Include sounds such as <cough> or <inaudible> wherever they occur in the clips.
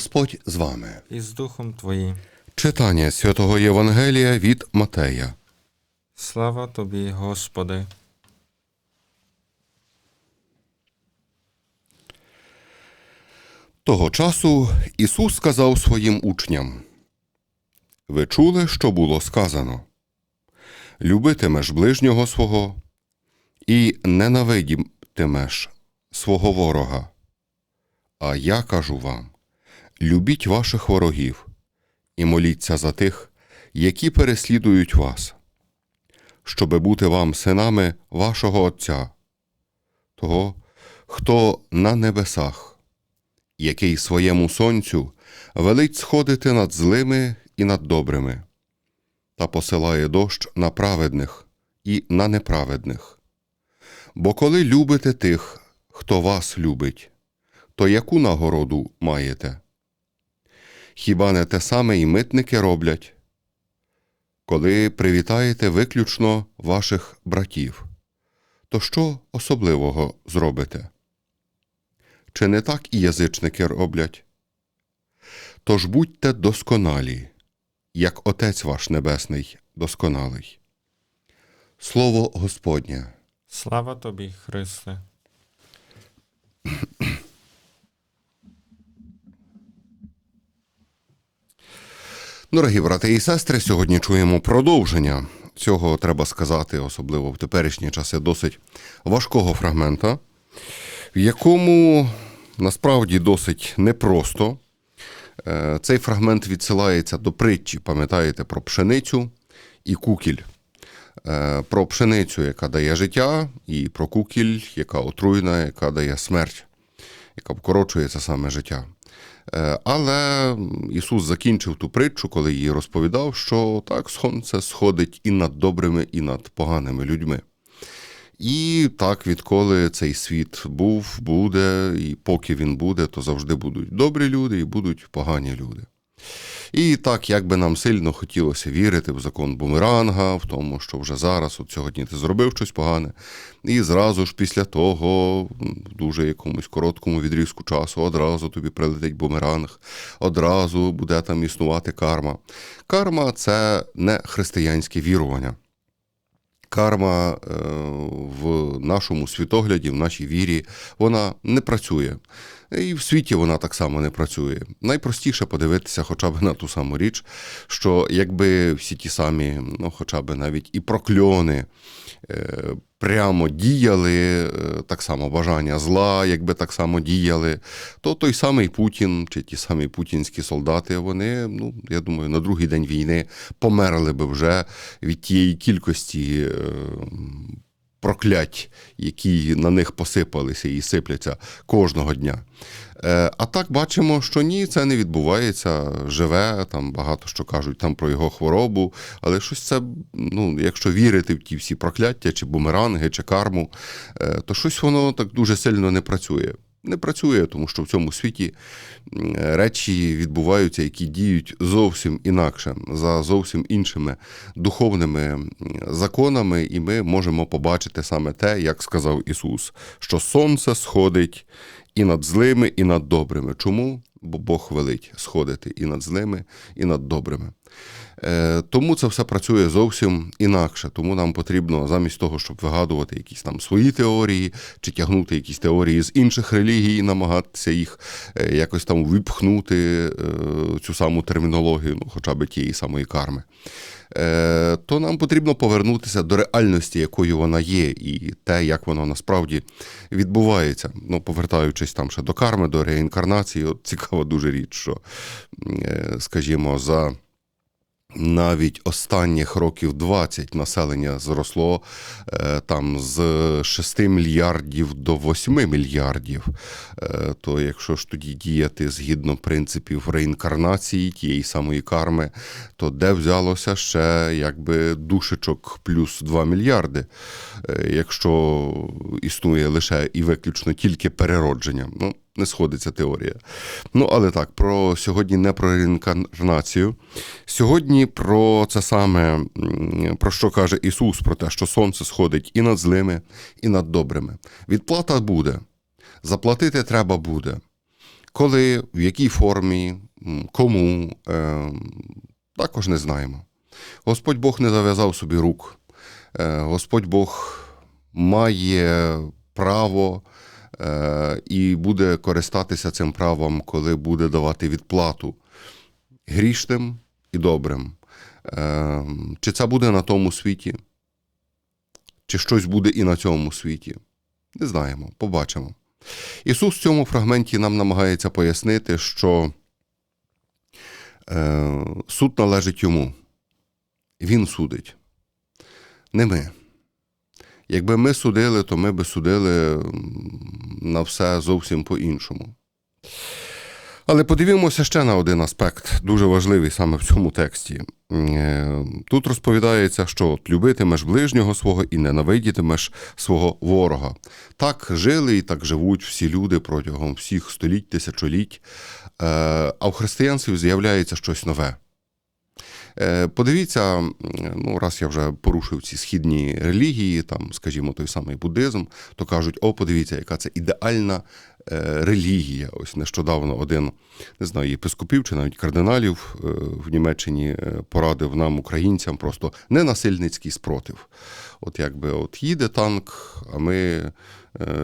Господь з вами. і з Духом Твоїм. Читання святого Євангелія від Матея. Слава Тобі, Господи. Того часу Ісус сказав своїм учням: Ви чули, що було сказано? Любитимеш ближнього свого і ненавидітимеш свого ворога. А я кажу вам: любіть ваших ворогів і моліться за тих, які переслідують вас, щоби бути вам синами вашого Отця, того, хто на небесах який своєму сонцю велить сходити над злими і над добрими, та посилає дощ на праведних і на неправедних. Бо коли любите тих, хто вас любить, то яку нагороду маєте? Хіба не те саме і митники роблять? Коли привітаєте виключно ваших братів, то що особливого зробите? Чи не так і язичники роблять? Тож будьте досконалі, як Отець ваш Небесний досконалий. Слово Господнє. Слава Тобі, Христе. Дорогі брати і сестри, сьогодні чуємо продовження цього, треба сказати, особливо в теперішні часи, досить важкого фрагмента, в якому насправді досить непросто. Е, Цей фрагмент відсилається до притчі, пам'ятаєте, про пшеницю і кукіль. Е, Про пшеницю, яка дає життя, і про кукіль, яка отруйна, яка дає смерть, яка вкорочує це саме життя. Е, Але Ісус закінчив ту притчу, коли її розповідав, що так сонце сходить і над добрими, і над поганими людьми. І так, відколи цей світ був, буде, і поки він буде, то завжди будуть добрі люди і будуть погані люди. І так, як би нам сильно хотілося вірити в закон бумеранга, в тому, що вже зараз, от сьогодні ти зробив щось погане, і зразу ж після того, в дуже якомусь короткому відрізку часу, одразу тобі прилетить бумеранг, одразу буде там існувати карма. Карма це не християнське вірування. Карма е, в нашому світогляді, в нашій вірі, вона не працює. І в світі вона так само не працює. Найпростіше подивитися хоча б на ту саму річ, що якби всі ті самі, ну хоча б навіть і прокльони е, прямо діяли, е, так само бажання зла, якби так само діяли, то той самий Путін чи ті самі путінські солдати, вони, ну я думаю, на другий день війни померли би вже від тієї кількості. Проклять, які на них посипалися і сипляться кожного дня. Е, А так бачимо, що ні, це не відбувається. Живе там багато що кажуть там про його хворобу, але щось це, ну, якщо вірити в ті всі прокляття, чи бумеранги, чи карму, е, то щось воно так дуже сильно не працює. Не працює, тому що в цьому світі речі відбуваються, які діють зовсім інакше, за зовсім іншими духовними законами, і ми можемо побачити саме те, як сказав Ісус, що сонце сходить і над злими, і над добрими. Чому? Бо Бог велить сходити і над злими, і над добрими. Е, Тому це все працює зовсім інакше. Тому нам потрібно замість того, щоб вигадувати якісь там свої теорії, чи тягнути якісь теорії з інших релігій, і намагатися їх е, якось там випхнути е, цю саму термінологію, ну хоча б тієї самої карми. То нам потрібно повернутися до реальності, якою вона є, і те, як воно насправді відбувається. Ну, повертаючись там ще до карми, до реінкарнації, от цікава дуже річ, що, е, скажімо, за навіть останніх років 20 населення зросло е, там з 6 мільярдів до 8 мільярдів. Е, То якщо ж тоді діяти згідно принципів реінкарнації тієї самої карми, то де взялося ще якби душечок плюс 2 мільярди, якщо існує лише і виключно тільки переродження. Ну, не сходиться теорія. Ну, але так, про сьогодні не про реінкарнацію. Сьогодні про це саме, про що каже Ісус, про те, що сонце сходить і над злими, і над добрими. Відплата буде. Заплатити треба буде. Коли, в якій формі, кому, е, також не знаємо. Господь Бог не зав'язав собі рук. Е, Господь Бог має право і буде користатися цим правом, коли буде давати відплату грішним і добрим. Е, Чи це буде на тому світі, чи щось буде і на цьому світі? Не знаємо, побачимо. Ісус в цьому фрагменті нам намагається пояснити, що е, суд належить йому. Він судить, не ми. Якби ми судили, то ми би судили на все зовсім по-іншому. Але подивімося ще на один аспект, дуже важливий саме в цьому тексті. Е, Тут розповідається, що от любитимеш ближнього свого і ненавидітимеш свого ворога. Так жили і так живуть всі люди протягом всіх століть, тисячоліть. Е, А в християнстві з'являється щось нове. Е, Подивіться, ну раз я вже порушив ці східні релігії, там, скажімо, той самий буддизм, то кажуть: о, подивіться, яка це ідеальна релігія. Ось нещодавно один не знаю, єпископів чи навіть кардиналів е, в Німеччині е, порадив нам, українцям, просто ненасильницький спротив. От якби от їде танк, а ми е,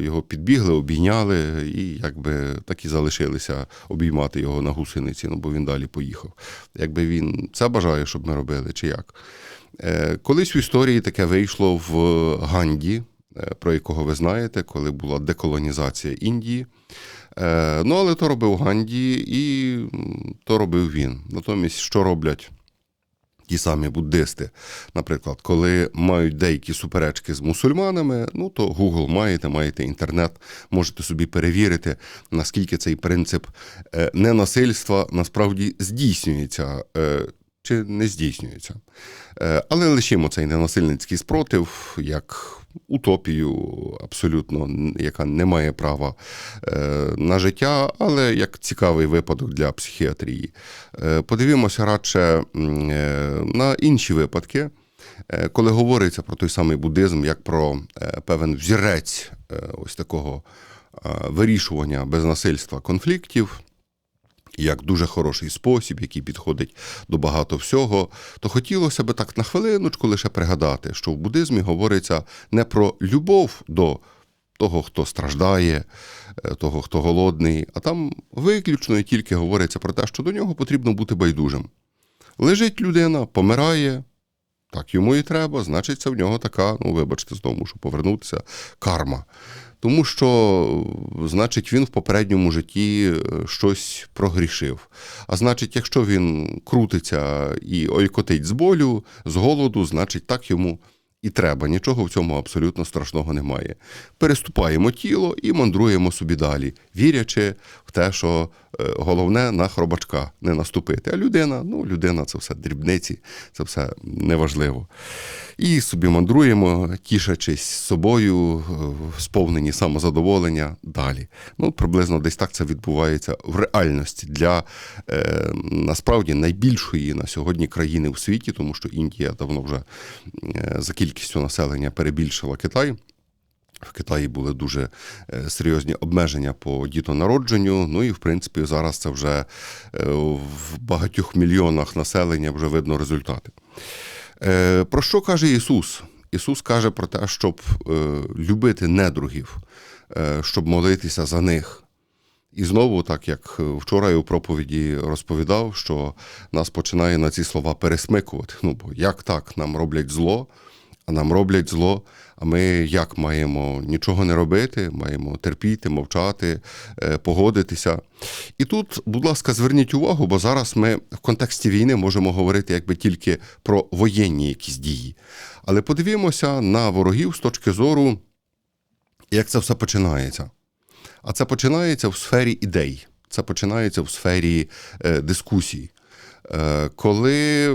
його підбігли, обійняли і якби так і залишилися обіймати його на гусениці, ну бо він далі поїхав. Якби він це бажає, щоб ми робили, чи як? Е, Колись в історії таке вийшло в Ганді, е, про якого ви знаєте, коли була деколонізація Індії. Е, Ну, але то робив Ганді, і то робив він. Натомість, що роблять ті самі буддисти? Наприклад, коли мають деякі суперечки з мусульманами, ну то Google маєте, маєте інтернет, можете собі перевірити, наскільки цей принцип е, ненасильства насправді здійснюється. Чи не здійснюється. Е, Але лишимо цей ненасильницький спротив як утопію, абсолютно, яка не має права е, на життя, але як цікавий випадок для психіатрії. Е, Подивімося радше на інші випадки, коли говориться про той самий буддизм, як про певен взірець ось такого вирішування без насильства конфліктів як дуже хороший спосіб, який підходить до багато всього, то хотілося б так на хвилиночку лише пригадати, що в буддизмі говориться не про любов до того, хто страждає, е, того, хто голодний, а там виключно і тільки говориться про те, що до нього потрібно бути байдужим. Лежить людина, помирає. Так йому і треба, значить, це в нього така, ну вибачте, знову мушу повернутися, карма. Тому що, значить, він в попередньому житті е, щось прогрішив. А значить, якщо він крутиться і ойкотить з болю, з голоду, значить, так йому і треба. Нічого в цьому абсолютно страшного немає. Переступаємо тіло і мандруємо собі далі, вірячи в те, що е, головне на хробачка не наступити. А людина, ну, людина це все дрібниці, це все неважливо. І собі мандруємо, тішачись собою, е, сповнені самозадоволення далі. Ну, приблизно десь так це відбувається в реальності для е, насправді найбільшої на сьогодні країни в світі, тому що Індія давно вже е, за кількістю населення перебільшила Китай. В Китаї були дуже е, серйозні обмеження по дітонародженню. Ну і в принципі зараз це вже е, в багатьох мільйонах населення вже видно результати. Е, Про що каже Ісус? Ісус каже про те, щоб любити недругів, щоб молитися за них. І знову, так як вчора я у проповіді розповідав, що нас починає на ці слова пересмикувати. Ну, бо як так? Нам роблять зло, нам роблять зло. А ми як маємо нічого не робити, маємо терпіти, мовчати, е, погодитися. І тут, будь ласка, зверніть увагу, бо зараз ми в контексті війни можемо говорити якби тільки про воєнні якісь дії. Але подивімося на ворогів з точки зору, як це все починається. А це починається в сфері ідей, це починається в сфері е, дискусій. Е, коли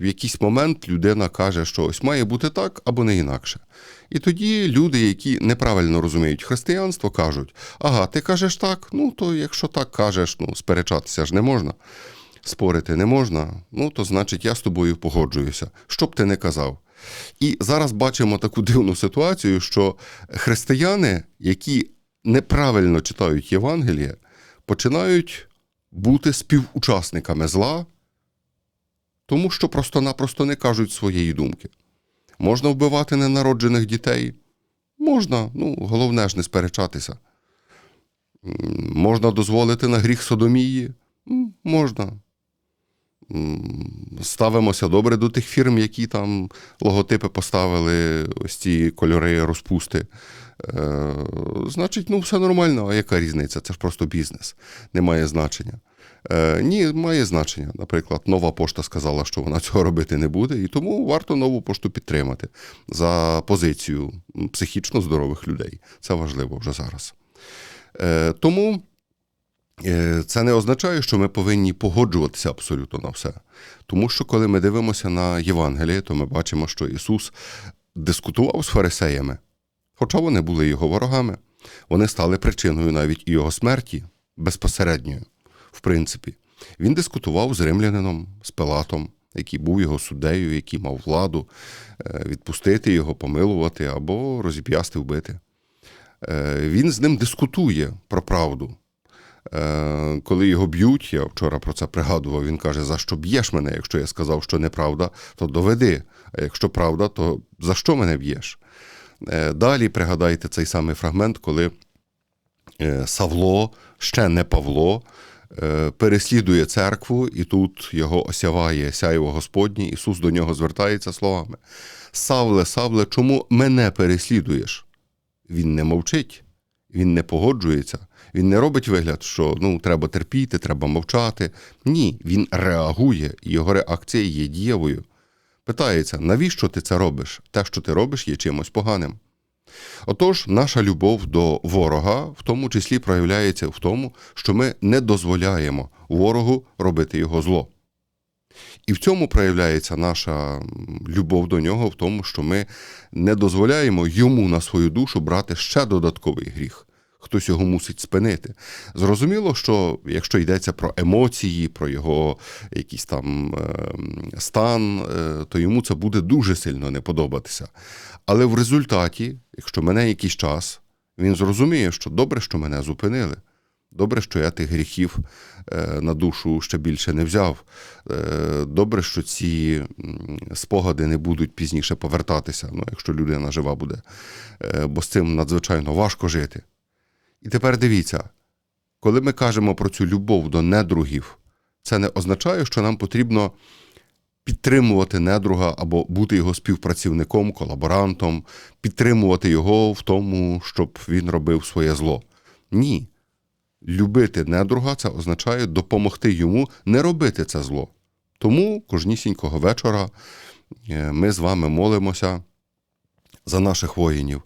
в якийсь момент людина каже, що ось має бути так або не інакше. І тоді люди, які неправильно розуміють християнство, кажуть: ага, ти кажеш так, ну то якщо так кажеш, ну сперечатися ж не можна, спорити не можна, ну то значить я з тобою погоджуюся, що б ти не казав. І зараз бачимо таку дивну ситуацію, що християни, які неправильно читають Євангеліє, починають бути співучасниками зла, тому що просто-напросто не кажуть своєї думки. Можна вбивати ненароджених дітей? Можна, ну, головне ж не сперечатися. Можна дозволити на гріх содомії? Можна. Ставимося добре до тих фірм, які там логотипи поставили, ось ці кольори розпусти. Е, значить, ну все нормально, а яка різниця? Це ж просто бізнес, не має значення. Е, ні, має значення. Наприклад, нова пошта сказала, що вона <laughs> цього робити не буде, і тому варто нову пошту підтримати за позицію психічно здорових людей. Це важливо вже зараз. Е, тому це не означає, що ми повинні погоджуватися абсолютно на все. Тому що коли ми дивимося на Євангеліє, то ми бачимо, що Ісус дискутував з фарисеями, хоча вони були його ворогами. Вони стали причиною навіть і його смерті безпосередньою, в принципі. Він дискутував з римлянином, з Пилатом, який був його суддею, який мав владу е, відпустити його, помилувати або розіп'ясти, вбити. Е, Він з ним дискутує про правду. Е, Коли його б'ють, я вчора про це пригадував, він каже: за що б'єш мене? Якщо я сказав, що неправда, то доведи. А якщо правда, то за що мене б'єш? Е, Далі пригадайте цей самий фрагмент, коли е, Савло, ще не Павло, переслідує церкву, і тут його осяває сяйво Господнє. Ісус до нього звертається словами: Савле, Савле, чому мене переслідуєш? Він не мовчить, він не погоджується, він не робить вигляд, що ну, треба терпіти, треба мовчати. Ні, він реагує, його реакція є дієвою. Питається, навіщо ти це робиш? Те, що ти робиш, є чимось поганим. Отож, наша любов до ворога в тому числі проявляється в тому, що ми не дозволяємо ворогу робити його зло. І в цьому проявляється наша любов до нього, в тому, що ми не дозволяємо йому на свою душу брати ще додатковий гріх. Хтось його мусить спинити. Зрозуміло, що якщо йдеться про емоції, про його якийсь там е, стан, е, то йому це буде дуже сильно не подобатися. Але в результаті, якщо мене якийсь час, він зрозуміє, що добре, що мене зупинили. Добре, що я тих гріхів е, на душу ще більше не взяв. Е, Добре, що ці спогади не будуть пізніше повертатися, ну, якщо людина жива буде, бо з цим надзвичайно важко жити. І тепер дивіться, коли ми кажемо про цю любов до недругів, це не означає, що нам потрібно підтримувати недруга або бути його співпрацівником, колаборантом, підтримувати його в тому, щоб він робив своє зло. Ні. Любити недруга це означає допомогти йому не робити це зло. Тому кожнісінького вечора е, ми з вами молимося за наших воїнів.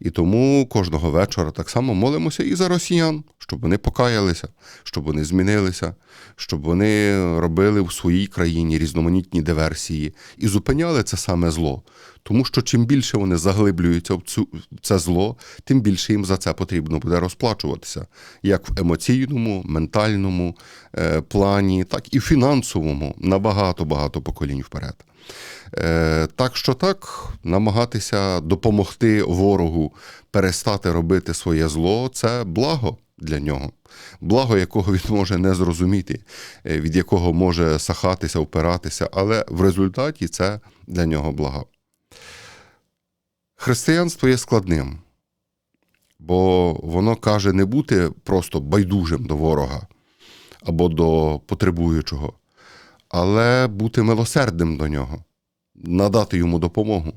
І тому кожного вечора так само молимося і за росіян, щоб вони покаялися, щоб вони змінилися, щоб вони робили в своїй країні різноманітні диверсії і зупиняли це саме зло. Тому що чим більше вони заглиблюються в цю- це зло, тим більше їм за це потрібно буде розплачуватися, як в емоційному, ментальному е, плані, так і фінансовому на багато-багато поколінь вперед. Е, так що так, намагатися допомогти ворогу перестати робити своє зло це благо для нього, благо якого він може не зрозуміти, е, від якого може сахатися, опиратися, але в результаті це для нього благо. Християнство є складним, бо воно каже не бути просто байдужим до ворога або до потребуючого, але бути милосердним до нього, надати йому допомогу.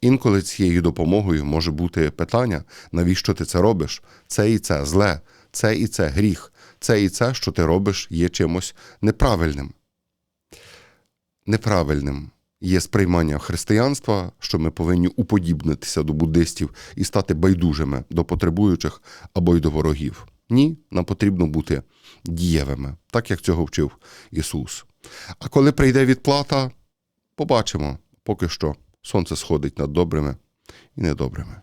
Інколи цією допомогою може бути питання, навіщо ти це робиш? Це і це зле, це і це гріх, це і це, що ти робиш, є чимось неправильним. Неправильним є сприймання християнства, що ми повинні уподібнитися до буддистів і стати байдужими до потребуючих або й до ворогів. Ні, нам потрібно бути дієвими, так як цього вчив Ісус. А коли прийде відплата, побачимо, поки що сонце сходить над добрими і недобрими.